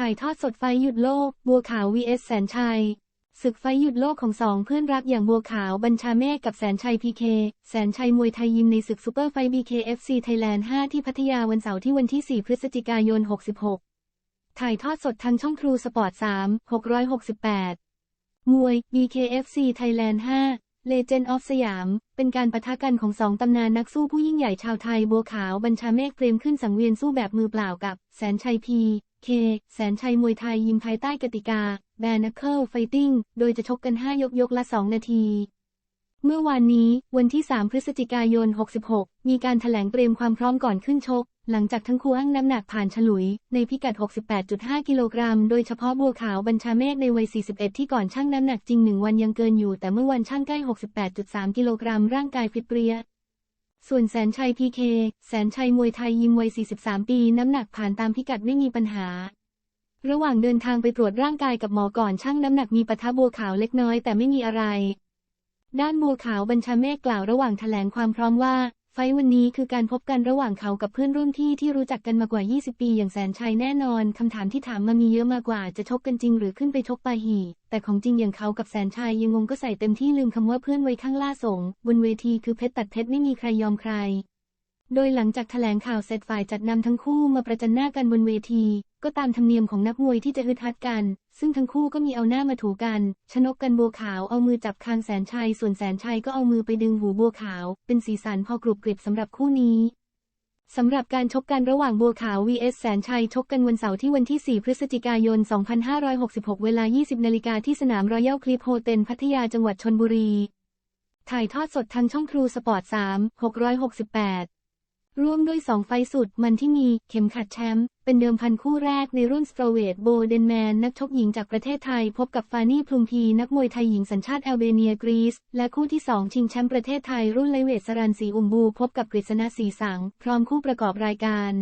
ถ่ายทอดสดไฟหยุดโลก บัวขาว vs แสนชัย ศึกไฟหยุดโลกของสองเพื่อนรักอย่างบัวขาวบัญชาเมฆกับแสนชัยพีเค แสนชัยมวยไทยยิมในศึกซูเปอร์ไฟบีเคเอฟซีไทยแลนด์ 5 ที่พัทยาวันเสาร์ที่วันที่ 4 พฤศจิกายน 66 ถ่ายทอดสดทางช่องทรูสปอร์ต 3 668 มวย BKFC Thailand 5 Legend of สยาม เป็นการปะทะกันของสองตำนานนักสู้ผู้ยิ่งใหญ่ชาวไทย บัวขาว บัญชาเมฆเตรียมขึ้นสังเวียนสู้แบบมือเปล่ากับ แสนชัยพี เค แสนชัยมวยไทยยิมภายใต้กติกา แบนนักเคิลไฟติ้ง โดยจะชกกัน 5 ยกยกละ 2 นาที เมื่อวานนี้ วันที่ 3 พฤศจิกายน 66 มีการถแถลงเตรียมความพร้อมก่อนขึ้นชก หลังจากทั้งคู่อั้งน้ำหนักผ่านฉลุย ในพิกัด 68.5 กิโลกรัม โดยเฉพาะบัวขาวบัญชาเมฆในวัย 41 ที่ก่อนชั่งน้ำหนักจริง 1 วันยังเกินอยู่ แต่เมื่อวันชั่งใกล้ 68.3 กิโลกรัมร่างกายฟิตเปรี้ย ส่วนแสนชัยพีเค แสนชัยมวยไทยยิมวัย 43 ปี น้ำหนักผ่านตามพิกัดไม่มีปัญหา ระหว่างเดินทางไปตรวจร่างกายกับหมอก่อนช่างน้ำหนักมีปะทะบัวขาวเล็กน้อยแต่ไม่มีอะไร ด้านบัวขาวบัญชาเมฆกล่าวระหว่างแถลงความพร้อมว่า ไฟวันนี้คือการพบกันระหว่างเขากับเพื่อนรุ่นพี่ที่รู้จักกันมากว่า 20 ปีอย่างแสนชัยแน่นอน คำถามที่ถามมามีเยอะมากกว่าจะชกกันจริงหรือขึ้นไปชกปาหี แต่ของจริงอย่างเขากับแสนชัยยังงงก็ใส่เต็มที่ลืมคำว่าเพื่อนไว้ข้างล่าสง บนเวทีคือเพชรตัดเพชรไม่มีใครยอมใคร โดยหลังจากแถลงข่าวเสร็จฝ่ายจัดนำทั้งคู่มาประจันหน้ากันบนเวที ก็ตามธรรมเนียมของนักมวยที่จะฮึดฮัดกัน ซึ่งทั้งคู่ก็มีเอาหน้ามาถูกัน ชนกกันบัวขาวเอามือจับคางแสนชัย ส่วนแสนชัยก็เอามือไปดึงหูบัวขาว เป็นสีสันพอกรุบกริบสำหรับคู่นี้สำหรับการชกกันระหว่างบัวขาว vs แสนชัยชกกันวันเสาร์ที่วันที่ 4 พฤศจิกายน 2566 เวลา 20 นาฬิกาที่สนามรอยัลคลิปโฮเทลพัทยาจังหวัดชนบุรี ถ่ายทอดสดทางช่องทรูสปอร์ต 3 668 ร่วมด้วย 2 ไฟสุดมันที่มีเข็มขัดแชมป์เป็นเดิมพันคู่แรกในรุ่นสโตรเวตโบเดนแมน นักชกหญิงจากประเทศไทย พบกับฟานี่พลุมพี นักมวยไทยหญิงสัญชาติแอลเบเนียกรีซและคู่ที่ 2 ชิงแชมป์ประเทศไทยรุ่นไลเวทสรันสีอุมบู พบกับกฤษณาสีสัง พร้อมคู่ประกอบรายการ